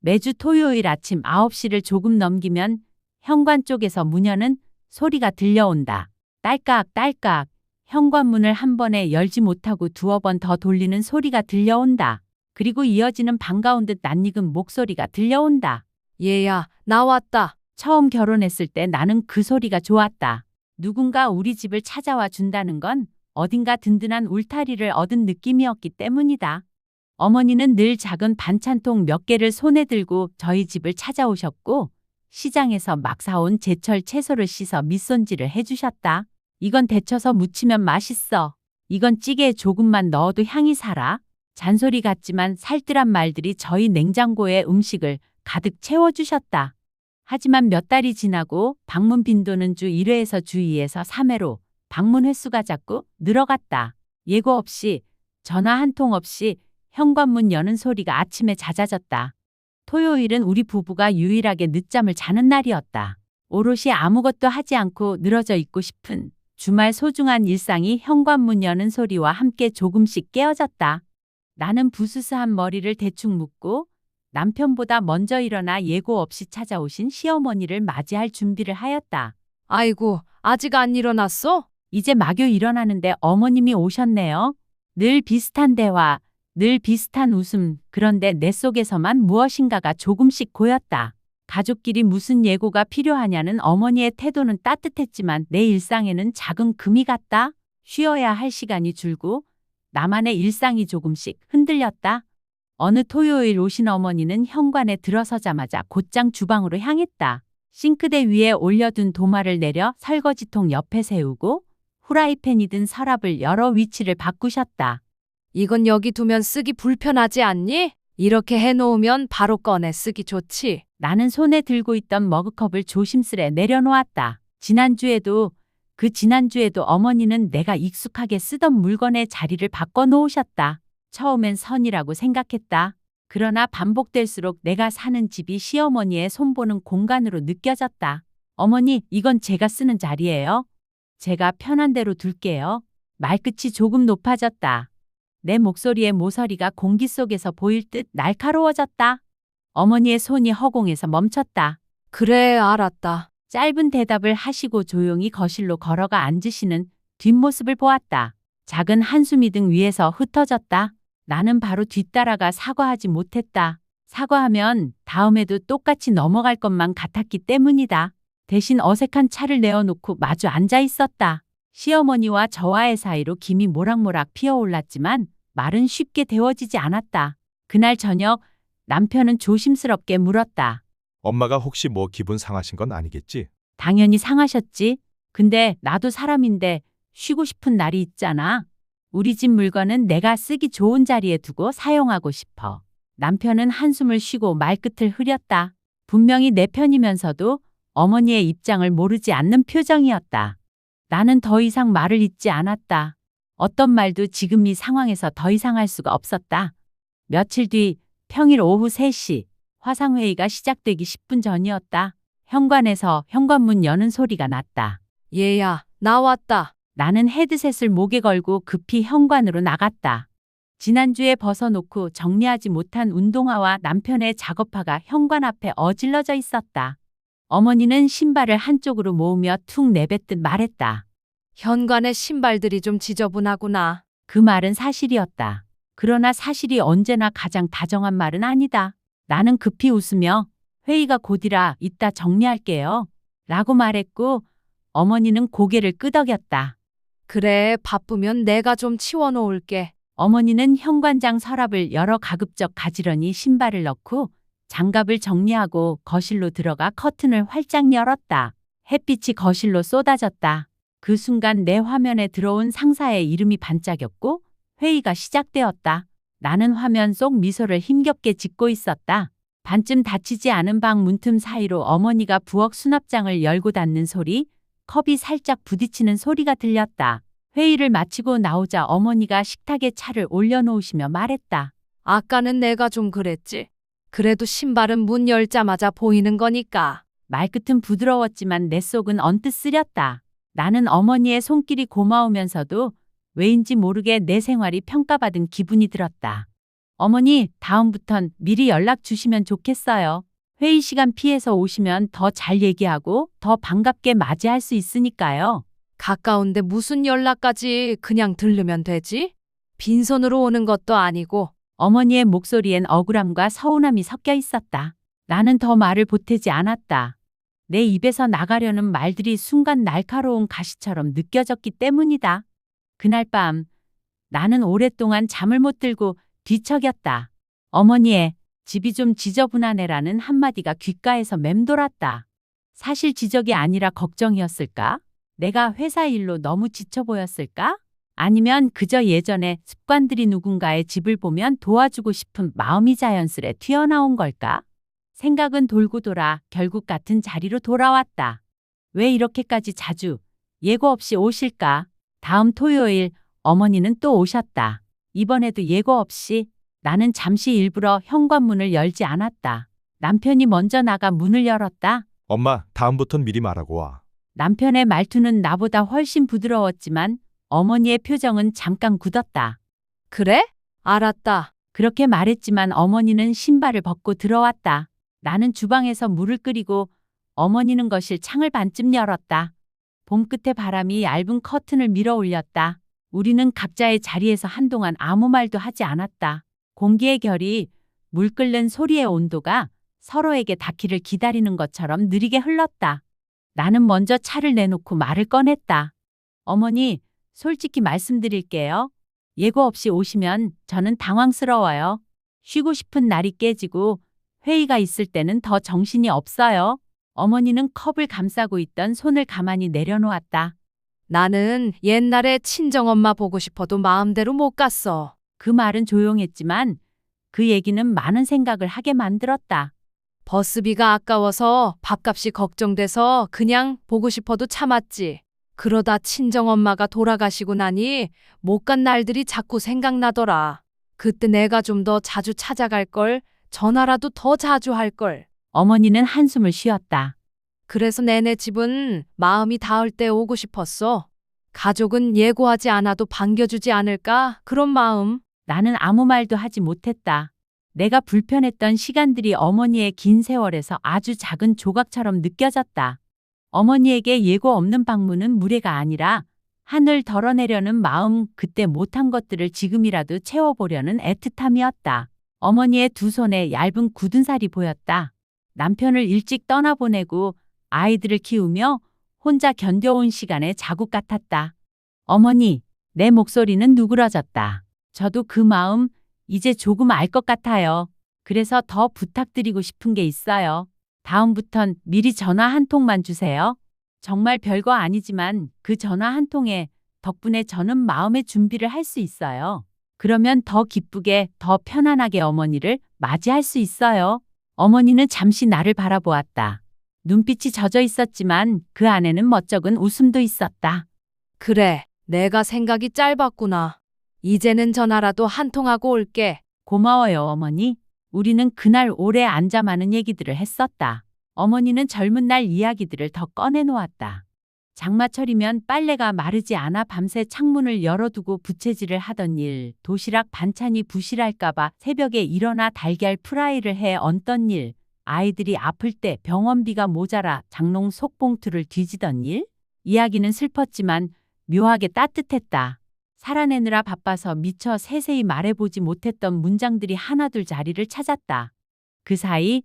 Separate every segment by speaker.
Speaker 1: 매주 토요일 아침 9시를 조금 넘기면 현관 쪽에서 문 여는 소리가 들려온다. 딸깍 딸깍 현관문을 한 번에 열지 못하고 두어 번 더 돌리는 소리가 들려온다. 그리고 이어지는 반가운 듯 낯익은 목소리가 들려온다.
Speaker 2: 얘야, 나왔다.
Speaker 1: 처음 결혼했을 때 나는 그 소리가 좋았다. 누군가 우리 집을 찾아와 준다는 건 어딘가 든든한 울타리를 얻은 느낌이었기 때문이다. 어머니는 늘 작은 반찬통 몇 개를 손에 들고 저희 집을 찾아오셨고 시장에서 막 사온 제철 채소를 씻어 밑손질을 해주셨다. 이건 데쳐서 무치면 맛있어. 이건 찌개에 조금만 넣어도 향이 살아. 잔소리 같지만 살뜰한 말들이 저희 냉장고에 음식을 가득 채워주셨다. 하지만 몇 달이 지나고 방문 빈도는 주 1회에서 주 2에서 3회로 방문 횟수가 자꾸 늘어갔다. 예고 없이 전화 한 통 없이 현관문 여는 소리가 아침에 잦아졌다. 토요일은 우리 부부가 유일하게 늦잠을 자는 날이었다. 오롯이 아무것도 하지 않고 늘어져 있고 싶은 주말 소중한 일상이 현관문 여는 소리와 함께 조금씩 깨어졌다. 나는 부스스한 머리를 대충 묶고 남편보다 먼저 일어나 예고 없이 찾아오신 시어머니를 맞이할 준비를 하였다.
Speaker 2: 아이고, 아직 안 일어났어?
Speaker 1: 이제 마교 일어나는데 어머님이 오셨네요. 늘 비슷한 대화, 늘 비슷한 웃음, 그런데 내 속에서만 무엇인가가 조금씩 고였다. 가족끼리 무슨 예고가 필요하냐는 어머니의 태도는 따뜻했지만 내 일상에는 작은 금이 갔다. 쉬어야 할 시간이 줄고 나만의 일상이 조금씩 흔들렸다. 어느 토요일 오신 어머니는 현관에 들어서자마자 곧장 주방으로 향했다. 싱크대 위에 올려둔 도마를 내려 설거지통 옆에 세우고 후라이팬이 든 서랍을 여러 위치를 바꾸셨다.
Speaker 2: 이건 여기 두면 쓰기 불편하지 않니? 이렇게 해놓으면 바로 꺼내 쓰기 좋지.
Speaker 1: 나는 손에 들고 있던 머그컵을 조심스레 내려놓았다. 지난주에도 그 지난주에도 어머니는 내가 익숙하게 쓰던 물건의 자리를 바꿔 놓으셨다. 처음엔 선이라고 생각했다. 그러나 반복될수록 내가 사는 집이 시어머니의 손보는 공간으로 느껴졌다. 어머니, 이건 제가 쓰는 자리예요. 제가 편한 대로 둘게요. 말끝이 조금 높아졌다. 내 목소리의 모서리가 공기 속에서 보일 듯 날카로워졌다. 어머니의 손이 허공에서 멈췄다.
Speaker 2: 그래, 알았다.
Speaker 1: 짧은 대답을 하시고 조용히 거실로 걸어가 앉으시는 뒷모습을 보았다. 작은 한숨이 등 위에서 흩어졌다. 나는 바로 뒤따라가 사과하지 못했다. 사과하면 다음에도 똑같이 넘어갈 것만 같았기 때문이다. 대신 어색한 차를 내어놓고 마주 앉아 있었다. 시어머니와 저와의 사이로 김이 모락모락 피어올랐지만 말은 쉽게 데워지지 않았다. 그날 저녁 남편은 조심스럽게 물었다.
Speaker 3: 엄마가 혹시 뭐 기분 상하신 건 아니겠지?
Speaker 1: 당연히 상하셨지. 근데 나도 사람인데 쉬고 싶은 날이 있잖아. 우리 집 물건은 내가 쓰기 좋은 자리에 두고 사용하고 싶어. 남편은 한숨을 쉬고 말끝을 흐렸다. 분명히 내 편이면서도 어머니의 입장을 모르지 않는 표정이었다. 나는 더 이상 말을 잇지 않았다. 어떤 말도 지금 이 상황에서 더 이상 할 수가 없었다. 며칠 뒤 평일 오후 3시 화상회의가 시작되기 10분 전이었다. 현관에서 현관문 여는 소리가 났다.
Speaker 2: 얘야, 나왔다.
Speaker 1: 나는 헤드셋을 목에 걸고 급히 현관으로 나갔다. 지난주에 벗어놓고 정리하지 못한 운동화와 남편의 작업화가 현관 앞에 어질러져 있었다. 어머니는 신발을 한쪽으로 모으며 툭 내뱉듯 말했다.
Speaker 2: 현관의 신발들이 좀 지저분하구나.
Speaker 1: 그 말은 사실이었다. 그러나 사실이 언제나 가장 다정한 말은 아니다. 나는 급히 웃으며 회의가 곧이라 이따 정리할게요. 라고 말했고 어머니는 고개를 끄덕였다.
Speaker 2: 그래, 바쁘면 내가 좀 치워놓을게.
Speaker 1: 어머니는 현관장 서랍을 열어 가급적 가지런히 신발을 넣고 장갑을 정리하고 거실로 들어가 커튼을 활짝 열었다. 햇빛이 거실로 쏟아졌다. 그 순간 내 화면에 들어온 상사의 이름이 반짝였고 회의가 시작되었다. 나는 화면 속 미소를 힘겹게 짓고 있었다. 반쯤 닫히지 않은 방 문틈 사이로 어머니가 부엌 수납장을 열고 닫는 소리, 컵이 살짝 부딪히는 소리가 들렸다. 회의를 마치고 나오자 어머니가 식탁에 차를 올려놓으시며 말했다.
Speaker 2: 아까는 내가 좀 그랬지. 그래도 신발은 문 열자마자 보이는 거니까.
Speaker 1: 말끝은 부드러웠지만 내 속은 언뜻 쓰렸다. 나는 어머니의 손길이 고마우면서도 왜인지 모르게 내 생활이 평가받은 기분이 들었다. 어머니, 다음부턴 미리 연락 주시면 좋겠어요. 회의 시간 피해서 오시면 더 잘 얘기하고 더 반갑게 맞이할 수 있으니까요.
Speaker 2: 가까운데 무슨 연락까지 그냥 들르면 되지? 빈손으로 오는 것도 아니고
Speaker 1: 어머니의 목소리엔 억울함과 서운함이 섞여 있었다. 나는 더 말을 보태지 않았다. 내 입에서 나가려는 말들이 순간 날카로운 가시처럼 느껴졌기 때문이다. 그날 밤 나는 오랫동안 잠을 못 들고 뒤척였다. 어머니의 집이 좀 지저분하네라는 한마디가 귓가에서 맴돌았다. 사실 지적이 아니라 걱정이었을까? 내가 회사 일로 너무 지쳐 보였을까? 아니면 그저 예전에 습관들이 누군가의 집을 보면 도와주고 싶은 마음이 자연스레 튀어나온 걸까? 생각은 돌고 돌아 결국 같은 자리로 돌아왔다. 왜 이렇게까지 자주 예고 없이 오실까? 다음 토요일 어머니는 또 오셨다. 이번에도 예고 없이 나는 잠시 일부러 현관문을 열지 않았다. 남편이 먼저 나가 문을 열었다.
Speaker 3: 엄마, 다음부턴 미리 말하고 와.
Speaker 1: 남편의 말투는 나보다 훨씬 부드러웠지만 어머니의 표정은 잠깐 굳었다.
Speaker 2: 그래? 알았다.
Speaker 1: 그렇게 말했지만 어머니는 신발을 벗고 들어왔다. 나는 주방에서 물을 끓이고 어머니는 거실 창을 반쯤 열었다. 봄끝의 바람이 얇은 커튼을 밀어 올렸다. 우리는 각자의 자리에서 한동안 아무 말도 하지 않았다. 공기의 결이 물 끓는 소리의 온도가 서로에게 닿기를 기다리는 것처럼 느리게 흘렀다. 나는 먼저 차를 내놓고 말을 꺼냈다. 어머니, 솔직히 말씀드릴게요. 예고 없이 오시면 저는 당황스러워요. 쉬고 싶은 날이 깨지고 회의가 있을 때는 더 정신이 없어요. 어머니는 컵을 감싸고 있던 손을 가만히 내려놓았다.
Speaker 2: 나는 옛날에 친정엄마 보고 싶어도 마음대로 못 갔어.
Speaker 1: 그 말은 조용했지만 그 얘기는 많은 생각을 하게 만들었다.
Speaker 2: 버스비가 아까워서 밥값이 걱정돼서 그냥 보고 싶어도 참았지. 그러다 친정엄마가 돌아가시고 나니 못 간 날들이 자꾸 생각나더라. 그때 내가 좀 더 자주 찾아갈 걸, 전화라도 더 자주 할 걸.
Speaker 1: 어머니는 한숨을 쉬었다.
Speaker 2: 그래서 내내 집은 마음이 닿을 때 오고 싶었어. 가족은 예고하지 않아도 반겨주지 않을까? 그런 마음.
Speaker 1: 나는 아무 말도 하지 못했다. 내가 불편했던 시간들이 어머니의 긴 세월에서 아주 작은 조각처럼 느껴졌다. 어머니에게 예고 없는 방문은 무례가 아니라 하늘 덜어내려는 마음, 그때 못한 것들을 지금이라도 채워보려는 애틋함이었다. 어머니의 두 손에 얇은 굳은 살이 보였다. 남편을 일찍 떠나보내고 아이들을 키우며 혼자 견뎌온 시간의 자국 같았다. 어머니, 내 목소리는 누그러졌다. 저도 그 마음 이제 조금 알 것 같아요. 그래서 더 부탁드리고 싶은 게 있어요. 다음부턴 미리 전화 한 통만 주세요. 정말 별거 아니지만 그 전화 한 통에 덕분에 저는 마음의 준비를 할 수 있어요. 그러면 더 기쁘게, 더 편안하게 어머니를 맞이할 수 있어요. 어머니는 잠시 나를 바라보았다. 눈빛이 젖어 있었지만 그 안에는 멋쩍은 웃음도 있었다.
Speaker 2: 그래, 내가 생각이 짧았구나. 이제는 전화라도 한 통하고 올게.
Speaker 1: 고마워요, 어머니. 우리는 그날 오래 앉아 많은 얘기들을 했었다. 어머니는 젊은 날 이야기들을 더 꺼내놓았다. 장마철이면 빨래가 마르지 않아 밤새 창문을 열어두고 부채질을 하던 일, 도시락 반찬이 부실할까봐 새벽에 일어나 달걀 프라이를 해 얹던 일, 아이들이 아플 때 병원비가 모자라 장롱 속봉투를 뒤지던 일, 이야기는 슬펐지만 묘하게 따뜻했다. 살아내느라 바빠서 미처 세세히 말해보지 못했던 문장들이 하나둘 자리를 찾았다. 그 사이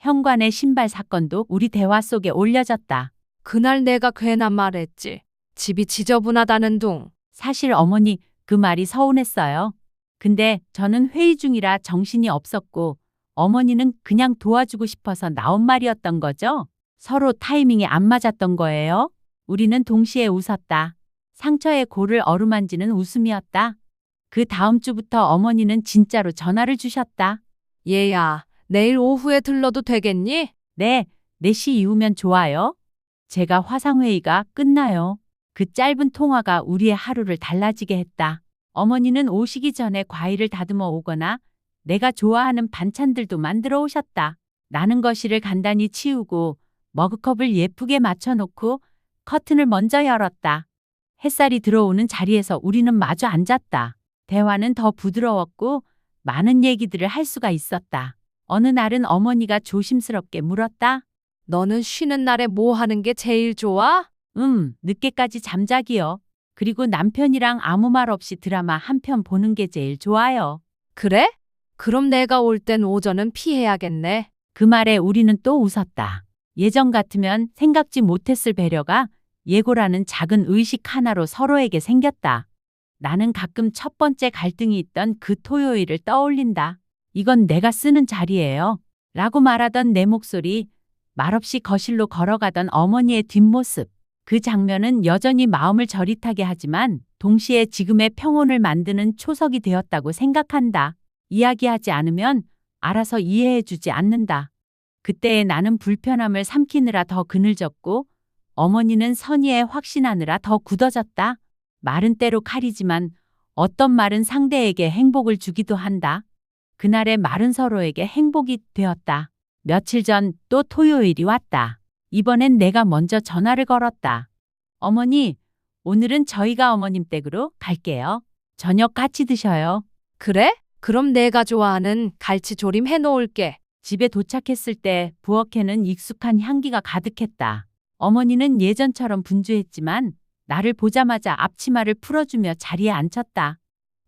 Speaker 1: 현관의 신발 사건도 우리 대화 속에 올려졌다.
Speaker 2: 그날 내가 괜한 말했지. 집이 지저분하다는 둥.
Speaker 1: 사실 어머니 그 말이 서운했어요. 근데 저는 회의 중이라 정신이 없었고 어머니는 그냥 도와주고 싶어서 나온 말이었던 거죠. 서로 타이밍이 안 맞았던 거예요. 우리는 동시에 웃었다. 상처의 골을 어루만지는 웃음이었다. 그 다음 주부터 어머니는 진짜로 전화를 주셨다.
Speaker 2: 얘야, 내일 오후에 들러도 되겠니?
Speaker 1: 네, 4시 이후면 좋아요. 제가 화상회의가 끝나요. 그 짧은 통화가 우리의 하루를 달라지게 했다. 어머니는 오시기 전에 과일을 다듬어 오거나 내가 좋아하는 반찬들도 만들어 오셨다. 나는 거실을 간단히 치우고 머그컵을 예쁘게 맞춰놓고 커튼을 먼저 열었다. 햇살이 들어오는 자리에서 우리는 마주 앉았다. 대화는 더 부드러웠고 많은 얘기들을 할 수가 있었다. 어느 날은 어머니가 조심스럽게 물었다.
Speaker 2: 너는 쉬는 날에 뭐 하는 게 제일 좋아?
Speaker 1: 음, 늦게까지 잠자기요. 그리고 남편이랑 아무 말 없이 드라마 한 편 보는 게 제일 좋아요.
Speaker 2: 그래? 그럼 내가 올 땐 오전은 피해야겠네.
Speaker 1: 그 말에 우리는 또 웃었다. 예전 같으면 생각지 못했을 배려가 예고라는 작은 의식 하나로 서로에게 생겼다. 나는 가끔 첫 번째 갈등이 있던 그 토요일을 떠올린다. 이건 내가 쓰는 자리예요. 라고 말하던 내 목소리, 말없이 거실로 걸어가던 어머니의 뒷모습. 그 장면은 여전히 마음을 저릿하게 하지만 동시에 지금의 평온을 만드는 초석이 되었다고 생각한다. 이야기하지 않으면 알아서 이해해주지 않는다. 그때의 나는 불편함을 삼키느라 더 그늘졌고 어머니는 선의에 확신하느라 더 굳어졌다. 말은 때로 칼이지만 어떤 말은 상대에게 행복을 주기도 한다. 그날의 말은 서로에게 행복이 되었다. 며칠 전 또 토요일이 왔다. 이번엔 내가 먼저 전화를 걸었다. 어머니, 오늘은 저희가 어머님 댁으로 갈게요. 저녁 같이 드셔요.
Speaker 2: 그래? 그럼 내가 좋아하는 갈치조림 해놓을게.
Speaker 1: 집에 도착했을 때 부엌에는 익숙한 향기가 가득했다. 어머니는 예전처럼 분주했지만 나를 보자마자 앞치마를 풀어주며 자리에 앉혔다.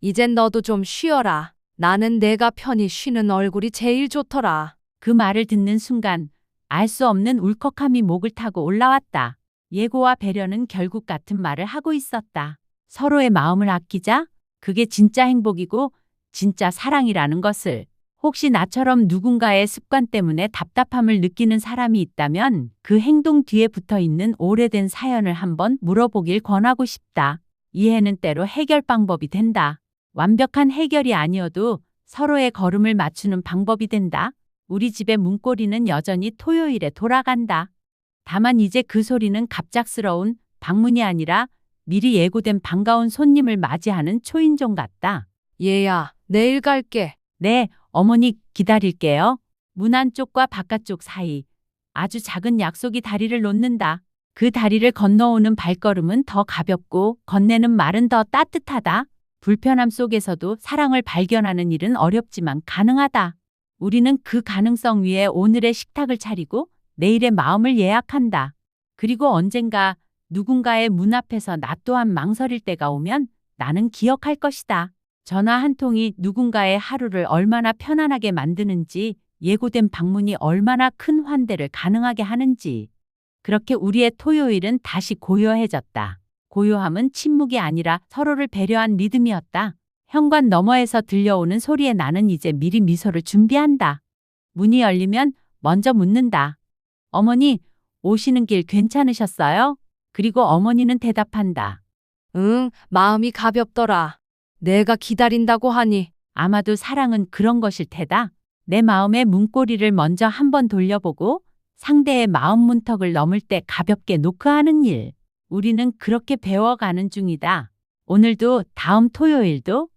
Speaker 2: 이젠 너도 좀 쉬어라. 나는 내가 편히 쉬는 얼굴이 제일 좋더라.
Speaker 1: 그 말을 듣는 순간 알 수 없는 울컥함이 목을 타고 올라왔다. 예고와 배려는 결국 같은 말을 하고 있었다. 서로의 마음을 아끼자. 그게 진짜 행복이고 진짜 사랑이라는 것을. 혹시 나처럼 누군가의 습관 때문에 답답함을 느끼는 사람이 있다면 그 행동 뒤에 붙어 있는 오래된 사연을 한번 물어보길 권하고 싶다. 이해는 때로 해결 방법이 된다. 완벽한 해결이 아니어도 서로의 걸음을 맞추는 방법이 된다. 우리 집의 문고리는 여전히 토요일에 돌아간다. 다만 이제 그 소리는 갑작스러운 방문이 아니라 미리 예고된 반가운 손님을 맞이하는 초인종 같다.
Speaker 2: 얘야, 내일 갈게.
Speaker 1: 네, 어머니 기다릴게요. 문 안쪽과 바깥쪽 사이 아주 작은 약속이 다리를 놓는다. 그 다리를 건너오는 발걸음은 더 가볍고 건네는 말은 더 따뜻하다. 불편함 속에서도 사랑을 발견하는 일은 어렵지만 가능하다. 우리는 그 가능성 위에 오늘의 식탁을 차리고 내일의 마음을 예약한다. 그리고 언젠가 누군가의 문 앞에서 나 또한 망설일 때가 오면 나는 기억할 것이다. 전화 한 통이 누군가의 하루를 얼마나 편안하게 만드는지, 예고된 방문이 얼마나 큰 환대를 가능하게 하는지. 그렇게 우리의 토요일은 다시 고요해졌다. 고요함은 침묵이 아니라 서로를 배려한 리듬이었다. 현관 너머에서 들려오는 소리에 나는 이제 미리 미소를 준비한다. 문이 열리면 먼저 묻는다. 어머니, 오시는 길 괜찮으셨어요? 그리고 어머니는 대답한다.
Speaker 2: 응, 마음이 가볍더라. 내가 기다린다고 하니.
Speaker 1: 아마도 사랑은 그런 것일 테다. 내 마음의 문고리를 먼저 한번 돌려보고 상대의 마음 문턱을 넘을 때 가볍게 노크하는 일. 우리는 그렇게 배워가는 중이다. 오늘도 다음 토요일도